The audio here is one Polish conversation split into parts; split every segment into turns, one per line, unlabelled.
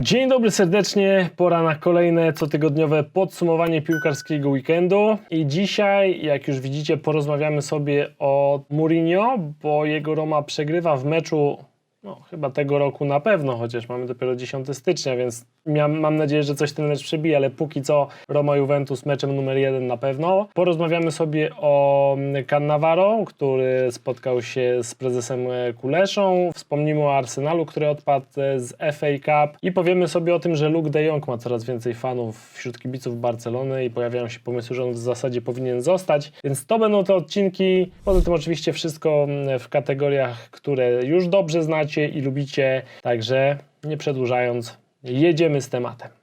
Dzień dobry serdecznie, pora na kolejne cotygodniowe podsumowanie piłkarskiego weekendu. I dzisiaj, jak już widzicie, porozmawiamy sobie o Mourinho, bo jego Roma przegrywa w meczu no, chyba tego roku na pewno, chociaż mamy dopiero 10 stycznia, więc mam nadzieję, że coś ten mecz przebije, ale póki co Roma Juventus meczem numer jeden na pewno. Porozmawiamy sobie o Cannavaro, który spotkał się z prezesem Kuleszą. Wspomnimy o Arsenalu, który odpadł z FA Cup i powiemy sobie o tym, że Luke de Jong ma coraz więcej fanów wśród kibiców Barcelony i pojawiają się pomysły, że on w zasadzie powinien zostać, więc to będą te odcinki. Poza tym oczywiście wszystko w kategoriach, które już dobrze znacie i lubicie, także nie przedłużając, jedziemy z tematem.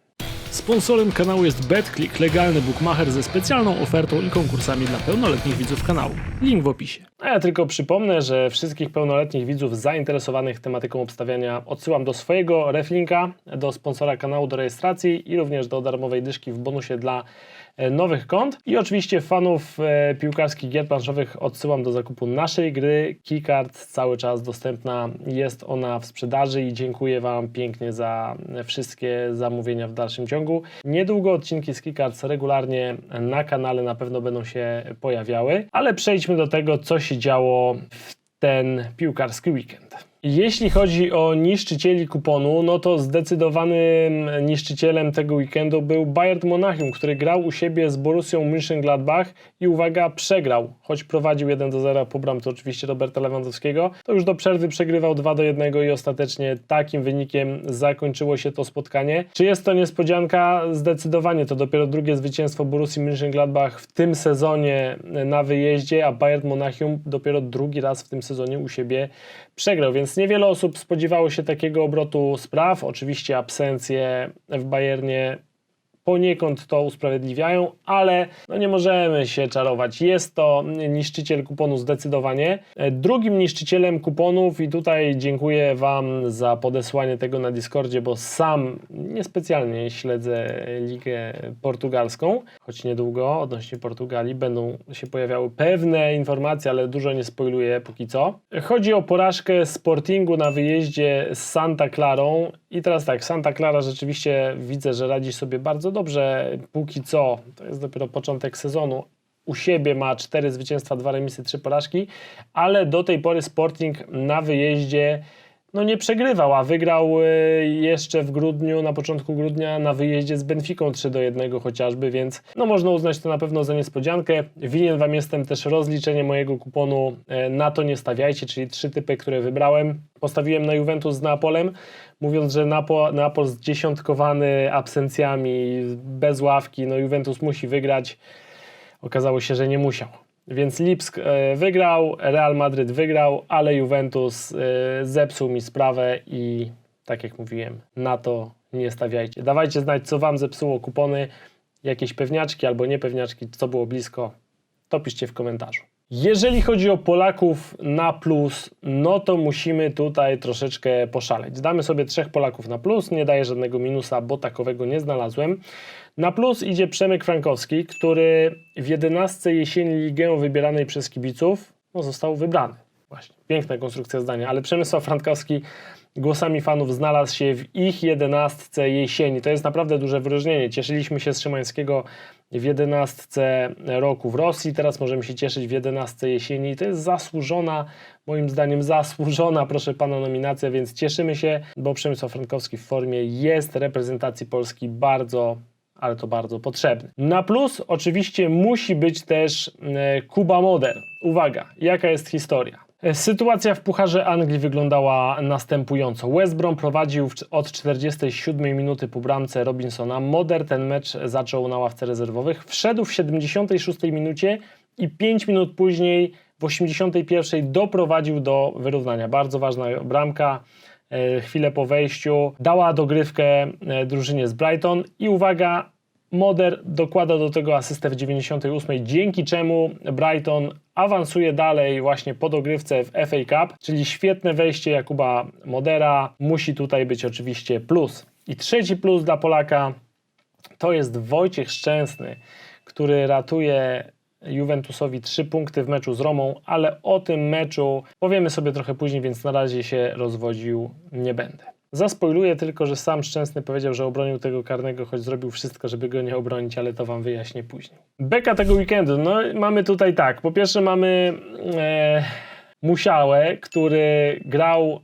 Sponsorem kanału jest BetClick, legalny bookmacher ze specjalną ofertą i konkursami dla pełnoletnich widzów kanału. Link w opisie. A ja tylko przypomnę, że wszystkich pełnoletnich widzów zainteresowanych tematyką obstawiania odsyłam do swojego reflinka, do sponsora kanału do rejestracji i również do darmowej dyszki w bonusie dla e, nowych kont. I oczywiście fanów e, piłkarskich gier planszowych odsyłam do zakupu naszej gry. Keycard cały czas dostępna, jest ona w sprzedaży i dziękuję Wam pięknie za wszystkie zamówienia w dalszym ciągu. Niedługo odcinki z Keycards regularnie na kanale na pewno będą się pojawiały, ale przejdźmy do tego, co się działo w ten piłkarski weekend. Jeśli chodzi o niszczycieli kuponu, no to zdecydowanym niszczycielem tego weekendu był Bayern Monachium, który grał u siebie z Borussią Mönchengladbach i uwaga, przegrał. Choć prowadził 1 do 0 po bramce oczywiście Roberta Lewandowskiego, to już do przerwy przegrywał 2 do 1 i ostatecznie takim wynikiem zakończyło się to spotkanie. Czy jest to niespodzianka? Zdecydowanie to dopiero drugie zwycięstwo Borussii Mönchengladbach w tym sezonie na wyjeździe, a Bayern Monachium dopiero drugi raz w tym sezonie u siebie przegrał, więc niewiele osób spodziewało się takiego obrotu spraw. Oczywiście absencje w Bayernie poniekąd to usprawiedliwiają, ale no nie możemy się czarować. Jest to niszczyciel kuponu zdecydowanie. Drugim niszczycielem kuponów i tutaj dziękuję Wam za podesłanie tego na Discordzie, bo sam niespecjalnie śledzę ligę portugalską, choć niedługo odnośnie Portugalii będą się pojawiały pewne informacje, ale dużo nie spoiluję póki co. Chodzi o porażkę Sportingu na wyjeździe z Santa Clarą i teraz tak, Santa Clara rzeczywiście widzę, że radzi sobie bardzo dobrze póki co, to jest dopiero początek sezonu, u siebie ma 4 zwycięstwa, 2 remisy, 3 porażki, ale do tej pory Sporting na wyjeździe no nie przegrywał, a wygrał y, jeszcze w grudniu, na początku grudnia na wyjeździe z Benficą 3 do 1 chociażby, więc no można uznać to na pewno za niespodziankę. Winien Wam jestem też rozliczenie mojego kuponu e, na to nie stawiajcie, czyli trzy typy, które wybrałem. Postawiłem na Juventus z Napolem, mówiąc, że Napo, Napol zdziesiątkowany absencjami, bez ławki, no Juventus musi wygrać. Okazało się, że nie musiał. Więc Lipsk e, wygrał, Real Madryt wygrał, ale Juventus e, zepsuł mi sprawę i tak jak mówiłem, na to nie stawiajcie. Dawajcie znać, co Wam zepsuło kupony, jakieś pewniaczki albo niepewniaczki, co było blisko, to piszcie w komentarzu. Jeżeli chodzi o Polaków na plus, no to musimy tutaj troszeczkę poszaleć. Damy sobie trzech Polaków na plus, nie daję żadnego minusa, bo takowego nie znalazłem. Na plus idzie Przemek Frankowski, który w 11 jesieni ligę wybieranej przez kibiców no, został wybrany. Właśnie, piękna konstrukcja zdania, ale Przemysław Frankowski głosami fanów znalazł się w ich 11 jesieni. To jest naprawdę duże wyróżnienie. Cieszyliśmy się z Szymańskiego w 11 roku w Rosji, teraz możemy się cieszyć w 11 jesieni. To jest zasłużona, moim zdaniem zasłużona, proszę pana, nominacja, więc cieszymy się, bo Przemysław Frankowski w formie jest reprezentacji Polski bardzo ale to bardzo potrzebny. Na plus oczywiście musi być też e, Kuba Moder. Uwaga, jaka jest historia? E, Sytuacja w Pucharze Anglii wyglądała następująco. West Brom prowadził od 47 minuty po bramce Robinsona. Moder ten mecz zaczął na ławce rezerwowych. Wszedł w 76 minucie i 5 minut później w 81 doprowadził do wyrównania. Bardzo ważna bramka. E, Chwilę po wejściu dała dogrywkę e, drużynie z Brighton i uwaga, Moder dokłada do tego asystę w 98, dzięki czemu Brighton awansuje dalej właśnie po dogrywce w FA Cup, czyli świetne wejście Jakuba Modera. Musi tutaj być oczywiście plus. I trzeci plus dla Polaka to jest Wojciech Szczęsny, który ratuje Juventusowi trzy punkty w meczu z Romą, ale o tym meczu powiemy sobie trochę później, więc na razie się rozwodził nie będę. Zaspoiluję tylko, że sam Szczęsny powiedział, że obronił tego karnego, choć zrobił wszystko, żeby go nie obronić, ale to wam wyjaśnię później. Beka tego weekendu. No mamy tutaj tak. Po pierwsze mamy e, Musiałę, który grał e,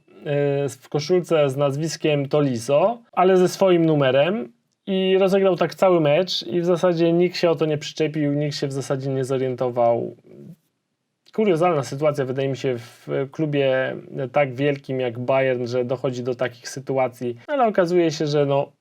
w koszulce z nazwiskiem Toliso, ale ze swoim numerem i rozegrał tak cały mecz i w zasadzie nikt się o to nie przyczepił, nikt się w zasadzie nie zorientował. Kuriozalna sytuacja, wydaje mi się, w klubie tak wielkim jak Bayern, że dochodzi do takich sytuacji, ale okazuje się, że no,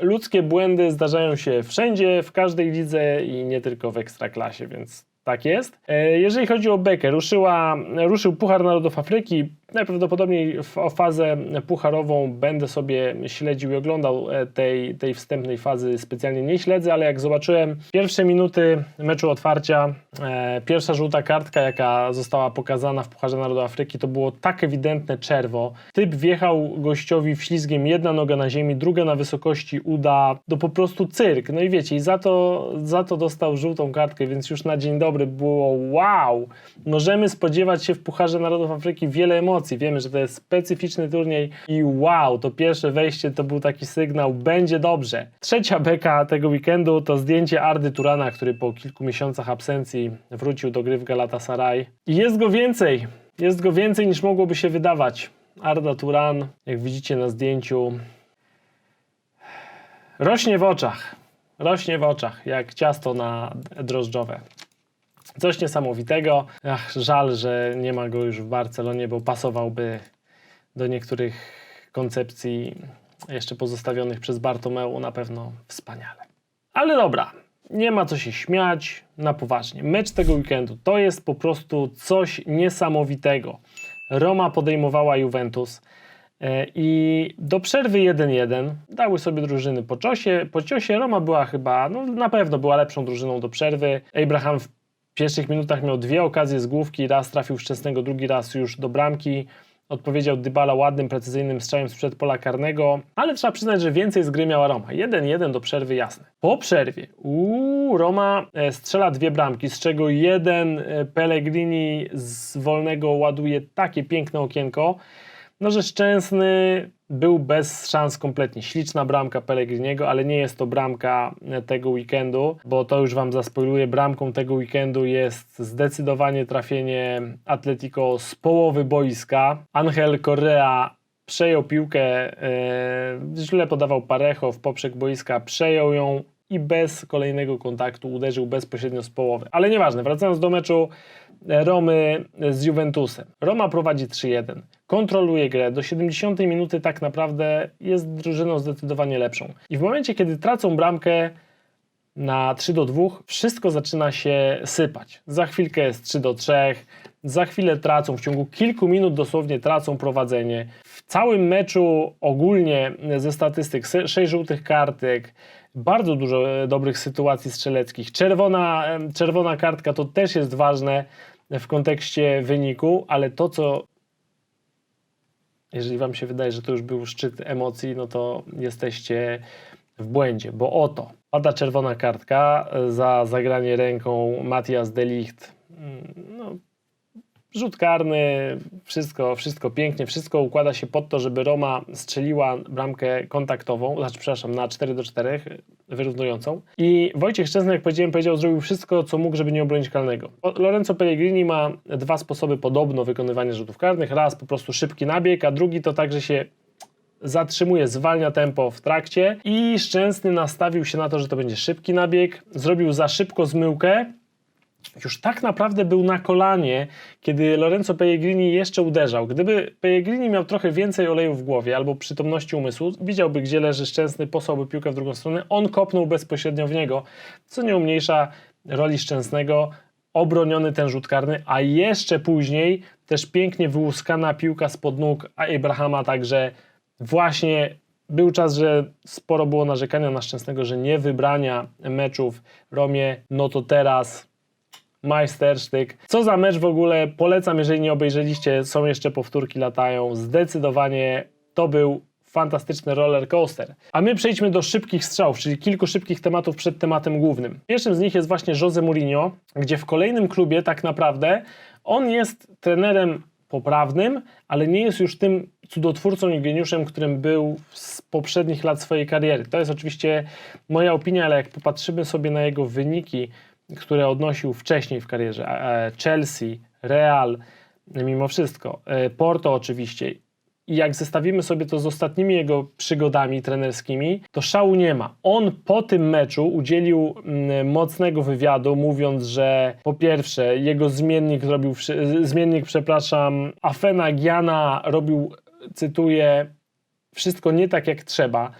ludzkie błędy zdarzają się wszędzie, w każdej lidze i nie tylko w ekstraklasie, więc tak jest. E, Jeżeli chodzi o Bekę, ruszyła, ruszył Puchar Narodów Afryki. Najprawdopodobniej o fazę pucharową będę sobie śledził i oglądał e, tej, tej wstępnej fazy. Specjalnie nie śledzę, ale jak zobaczyłem pierwsze minuty meczu otwarcia, e, pierwsza żółta kartka, jaka została pokazana w Pucharze Narodów Afryki, to było tak ewidentne czerwo. Typ wjechał gościowi wślizgiem, jedna noga na ziemi, druga na wysokości uda, to po prostu cyrk. No i wiecie, i za to, za to dostał żółtą kartkę, więc już na dzień dobry było wow! Możemy spodziewać się w Pucharze Narodów Afryki wiele emocji. Wiemy, że to jest specyficzny turniej i wow, to pierwsze wejście to był taki sygnał, będzie dobrze. Trzecia beka tego weekendu to zdjęcie Ardy Turana, który po kilku miesiącach absencji wrócił do gry w Galatasaray. I jest go więcej, jest go więcej niż mogłoby się wydawać. Arda Turan, jak widzicie na zdjęciu, rośnie w oczach. Rośnie w oczach, jak ciasto na drożdżowe. Coś niesamowitego. Ach, żal, że nie ma go już w Barcelonie, bo pasowałby do niektórych koncepcji jeszcze pozostawionych przez Bartomeu na pewno wspaniale. Ale dobra, nie ma co się śmiać na poważnie. Mecz tego weekendu to jest po prostu coś niesamowitego. Roma podejmowała Juventus. E, I do przerwy 1-1 dały sobie drużyny po ciosie. Po ciosie Roma była chyba, no na pewno była lepszą drużyną do przerwy. Abraham w pierwszych minutach miał dwie okazje z główki, raz trafił szczęsnego, drugi raz już do bramki. Odpowiedział Dybala ładnym, precyzyjnym strzałem sprzed pola karnego, ale trzeba przyznać, że więcej z gry miała Roma. 1-1 do przerwy, jasne. Po przerwie uuu, Roma e, strzela dwie bramki, z czego jeden e, Pellegrini z wolnego ładuje takie piękne okienko, no że Szczęsny był bez szans kompletnie. Śliczna bramka Pellegriniego, ale nie jest to bramka e, tego weekendu, bo to już Wam zaspoiluję. Bramką tego weekendu jest zdecydowanie trafienie Atletico z połowy boiska. Angel Correa przejął piłkę, e, źle podawał Parejo w poprzek boiska, przejął ją i bez kolejnego kontaktu uderzył bezpośrednio z połowy. Ale nieważne, wracając do meczu Romy z Juventusem. Roma prowadzi 3-1, kontroluje grę, do 70 minuty tak naprawdę jest drużyną zdecydowanie lepszą. I w momencie, kiedy tracą bramkę na 3 do 2, wszystko zaczyna się sypać. Za chwilkę jest 3 do 3, za chwilę tracą, w ciągu kilku minut dosłownie tracą prowadzenie. W całym meczu ogólnie ze statystyk 6 żółtych kartek, bardzo dużo e, dobrych sytuacji strzeleckich. Czerwona, czerwona kartka to też jest ważne w kontekście wyniku, ale to, co jeżeli Wam się wydaje, że to już był szczyt emocji, no to jesteście w błędzie, bo oto pada czerwona kartka e, za zagranie ręką Matthias de Ligt. Mm, No, rzut karny, wszystko, wszystko pięknie, wszystko układa się pod to, żeby Roma strzeliła bramkę kontaktową, znaczy, przepraszam, na 4 do 4, wyrównującą. I Wojciech Szczęsny, jak powiedziałem, powiedział, zrobił wszystko, co mógł, żeby nie obronić karnego. Lorenzo Pellegrini ma dwa sposoby podobno wykonywania rzutów karnych. Raz po prostu szybki nabieg, a drugi to tak, że się zatrzymuje, zwalnia tempo w trakcie i Szczęsny nastawił się na to, że to będzie szybki nabieg, zrobił za szybko zmyłkę, już tak naprawdę był na kolanie, kiedy Lorenzo Pellegrini jeszcze uderzał. Gdyby Pellegrini miał trochę więcej oleju w głowie albo przytomności umysłu, widziałby, gdzie leży Szczęsny, posłałby piłkę w drugą stronę, on kopnął bezpośrednio w niego, co nie umniejsza roli Szczęsnego. Obroniony ten rzut karny, a jeszcze później też pięknie wyłuskana piłka spod nóg Abrahama, także właśnie był czas, że sporo było narzekania na Szczęsnego, że nie wybrania meczów Romie, no to teraz majstersztyk. Co za mecz w ogóle, polecam, jeżeli nie obejrzeliście, są jeszcze powtórki, latają. Zdecydowanie to był fantastyczny roller coaster. A my przejdźmy do szybkich strzałów, czyli kilku szybkich tematów przed tematem głównym. Pierwszym z nich jest właśnie Jose Mourinho, gdzie w kolejnym klubie tak naprawdę on jest trenerem poprawnym, ale nie jest już tym cudotwórcą i geniuszem, którym był z poprzednich lat swojej kariery. To jest oczywiście moja opinia, ale jak popatrzymy sobie na jego wyniki, które odnosił wcześniej w karierze, Chelsea, Real, mimo wszystko, e, Porto oczywiście, i jak zestawimy sobie to z ostatnimi jego przygodami trenerskimi, to szału nie ma. On po tym meczu udzielił mm, mocnego wywiadu, mówiąc, że po pierwsze, jego zmiennik robił, wszy- zmiennik, przepraszam, Afena Giana robił, cytuję, wszystko nie tak jak trzeba,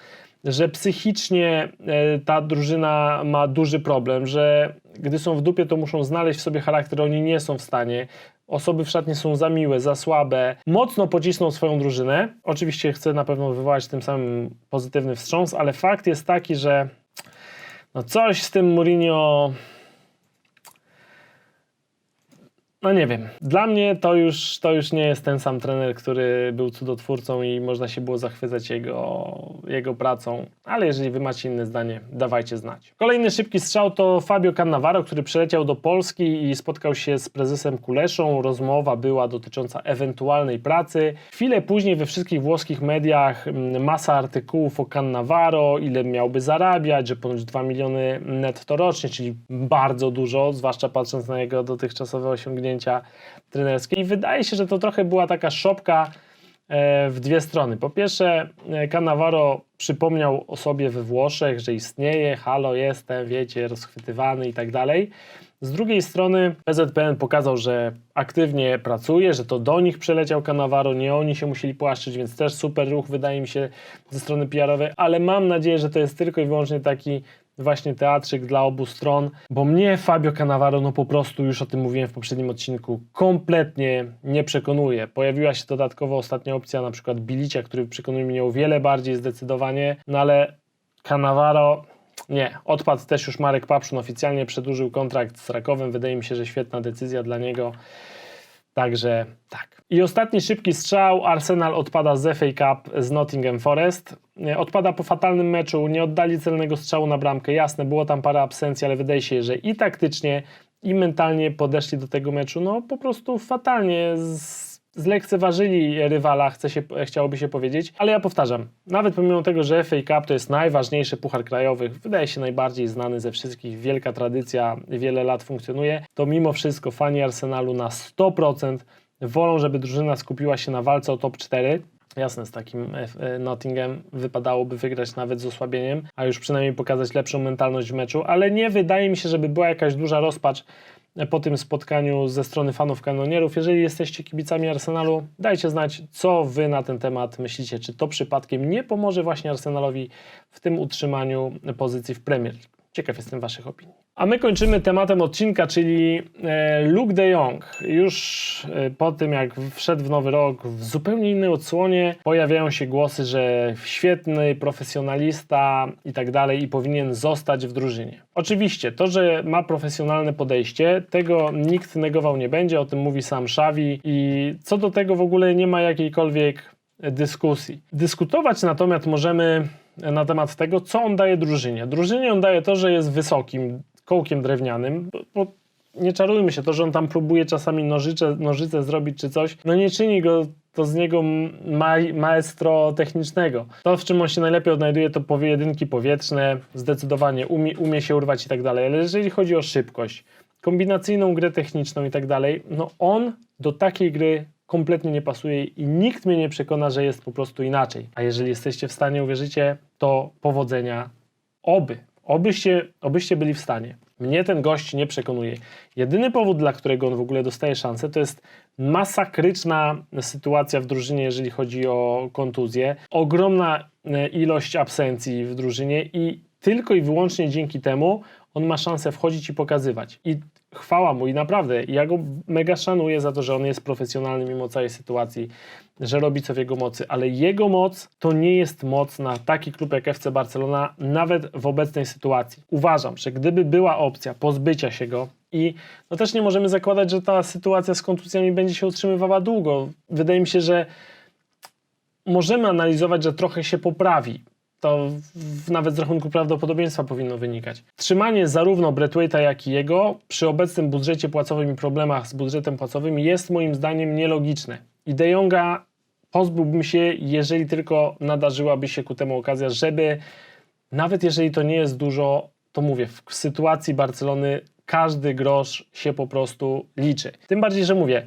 że psychicznie e, ta drużyna ma duży problem, że gdy są w dupie, to muszą znaleźć w sobie charakter, oni nie są w stanie. Osoby w szatni są za miłe, za słabe. Mocno pocisnął swoją drużynę. Oczywiście chce na pewno wywołać tym samym pozytywny wstrząs, ale fakt jest taki, że no coś z tym Mourinho no nie wiem. Dla mnie to już, to już nie jest ten sam trener, który był cudotwórcą i można się było zachwycać jego, jego pracą. Ale jeżeli wy macie inne zdanie, dawajcie znać. Kolejny szybki strzał to Fabio Cannavaro, który przyleciał do Polski i spotkał się z prezesem Kuleszą. Rozmowa była dotycząca ewentualnej pracy. Chwilę później we wszystkich włoskich mediach mm, masa artykułów o Cannavaro, ile miałby zarabiać, że ponoć 2 miliony netto rocznie, czyli bardzo dużo, zwłaszcza patrząc na jego dotychczasowe osiągnięcia trenerskie. I wydaje się, że to trochę była taka szopka e, w dwie strony. Po pierwsze, e, Cannavaro przypomniał o sobie we Włoszech, że istnieje, halo, jestem, wiecie, rozchwytywany i tak dalej. Z drugiej strony PZPN pokazał, że aktywnie pracuje, że to do nich przeleciał Cannavaro, nie oni się musieli płaszczyć, więc też super ruch wydaje mi się ze strony PR-owej, ale mam nadzieję, że to jest tylko i wyłącznie taki właśnie teatrzyk dla obu stron, bo mnie Fabio Cannavaro, no po prostu już o tym mówiłem w poprzednim odcinku, kompletnie nie przekonuje. Pojawiła się dodatkowo ostatnia opcja, na przykład Bilicia, który przekonuje mnie o wiele bardziej zdecydowanie, no ale Cannavaro nie, odpadł też już Marek Papszun, oficjalnie przedłużył kontrakt z Rakowem, wydaje mi się, że świetna decyzja dla niego. Także tak. I ostatni szybki strzał. Arsenal odpada z FA Cup z Nottingham Forest. Nie, Odpada po fatalnym meczu, nie oddali celnego strzału na bramkę. Jasne, było tam parę absencji, ale wydaje się, że i taktycznie, i mentalnie podeszli do tego meczu, no po prostu fatalnie z, zlekceważyli rywala, chce się, chciałoby się powiedzieć. Ale ja powtarzam, nawet pomimo tego, że FA Cup to jest najważniejszy puchar krajowy, wydaje się najbardziej znany ze wszystkich, wielka tradycja, wiele lat funkcjonuje, to mimo wszystko fani Arsenalu na 100% wolą, żeby drużyna skupiła się na walce o top 4. Jasne, z takim e, Nottingham wypadałoby wygrać nawet z osłabieniem, a już przynajmniej pokazać lepszą mentalność w meczu, ale nie wydaje mi się, żeby była jakaś duża rozpacz po tym spotkaniu ze strony fanów kanonierów. Jeżeli jesteście kibicami Arsenalu, dajcie znać, co wy na ten temat myślicie. Czy to przypadkiem nie pomoże właśnie Arsenalowi w tym utrzymaniu pozycji w Premier League? Ciekaw jestem waszych opinii. A my kończymy tematem odcinka, czyli e, Luke de Jong. Już e, po tym, jak wszedł w nowy rok w zupełnie innej odsłonie, pojawiają się głosy, że świetny profesjonalista i tak dalej i powinien zostać w drużynie. Oczywiście, to, że ma profesjonalne podejście, tego nikt negował nie będzie, o tym mówi sam Xavi i co do tego w ogóle nie ma jakiejkolwiek dyskusji. Dyskutować natomiast możemy na temat tego, co on daje drużynie. Drużynie on daje to, że jest wysokim kołkiem drewnianym, bo, nie czarujmy się, to, że on tam próbuje czasami nożyce, nożyce zrobić czy coś, no nie czyni go to z niego ma, maestro technicznego. To, w czym on się najlepiej odnajduje, to pojedynki powietrzne, zdecydowanie umie, umie się urwać i tak dalej, ale jeżeli chodzi o szybkość, kombinacyjną grę techniczną i tak dalej, no on do takiej gry kompletnie nie pasuje i nikt mnie nie przekona, że jest po prostu inaczej. A jeżeli jesteście w stanie, uwierzycie, to powodzenia oby. Obyście, obyście byli w stanie. Mnie ten gość nie przekonuje. Jedyny powód, dla którego on w ogóle dostaje szansę, to jest masakryczna sytuacja w drużynie, jeżeli chodzi o kontuzję. Ogromna e, ilość absencji w drużynie i tylko i wyłącznie dzięki temu on ma szansę wchodzić i pokazywać. I chwała mu i naprawdę, ja go mega szanuję za to, że on jest profesjonalny mimo całej sytuacji, że robi co w jego mocy, ale jego moc to nie jest moc na taki klub jak FC Barcelona, nawet w obecnej sytuacji. Uważam, że gdyby była opcja pozbycia się go i no też nie możemy zakładać, że ta sytuacja z kontuzjami będzie się utrzymywała długo. Wydaje mi się, że możemy analizować, że trochę się poprawi To w, nawet z rachunku prawdopodobieństwa powinno wynikać. Trzymanie zarówno Braithwaite'a, jak i jego przy obecnym budżecie płacowym i problemach z budżetem płacowym jest moim zdaniem nielogiczne. I De Jonga pozbyłbym się, jeżeli tylko nadarzyłaby się ku temu okazja, żeby nawet jeżeli to nie jest dużo, to mówię, w sytuacji Barcelony każdy grosz się po prostu liczy. Tym bardziej, że mówię,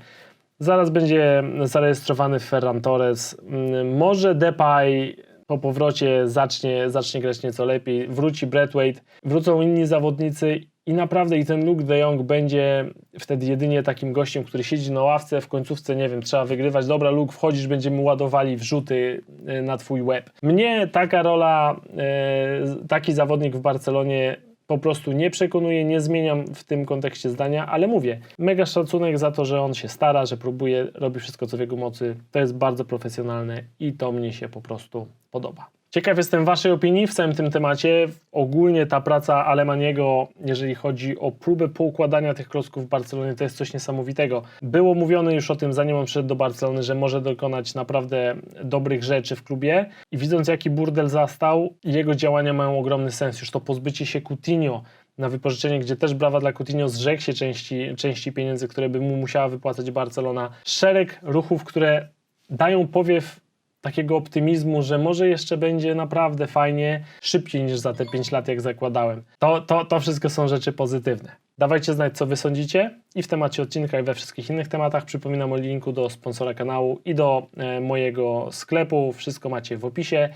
zaraz będzie zarejestrowany Ferran Torres, Mm, może Depay po powrocie zacznie, zacznie grać nieco lepiej, wróci Braithwaite, wrócą inni zawodnicy i naprawdę i ten Luke de Jong będzie wtedy jedynie takim gościem, który siedzi na ławce, w końcówce, nie wiem, trzeba wygrywać, dobra Luke, wchodzisz, będziemy ładowali wrzuty e, na twój łeb. Mnie taka rola, e, taki zawodnik w Barcelonie po prostu nie przekonuje, nie zmieniam w tym kontekście zdania, ale mówię, mega szacunek za to, że on się stara, że próbuje, robi wszystko co w jego mocy. To jest bardzo profesjonalne i to mnie się po prostu podoba. Ciekaw jestem Waszej opinii w całym tym temacie. Ogólnie ta praca Alemaniego, jeżeli chodzi o próbę poukładania tych klocków w Barcelonie, to jest coś niesamowitego. Było mówione już o tym, zanim on przyszedł do Barcelony, że może dokonać naprawdę dobrych rzeczy w klubie i widząc jaki burdel zastał, jego działania mają ogromny sens. Już to pozbycie się Coutinho na wypożyczenie, gdzie też brawa dla Coutinho zrzekł się części, części pieniędzy, które by mu musiała wypłacać Barcelona. Szereg ruchów, które dają powiew takiego optymizmu, że może jeszcze będzie naprawdę fajnie, szybciej niż za te 5 lat, jak zakładałem. To, to, to wszystko są rzeczy pozytywne. Dawajcie znać, co wy sądzicie i w temacie odcinka i we wszystkich innych tematach. Przypominam o linku do sponsora kanału i do e, mojego sklepu. Wszystko macie w opisie.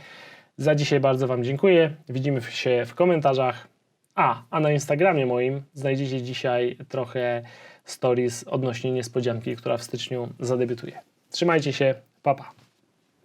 Za dzisiaj bardzo Wam dziękuję. Widzimy się w komentarzach. A, a na Instagramie moim znajdziecie dzisiaj trochę stories odnośnie niespodzianki, która w styczniu zadebiutuje. Trzymajcie się, pa pa.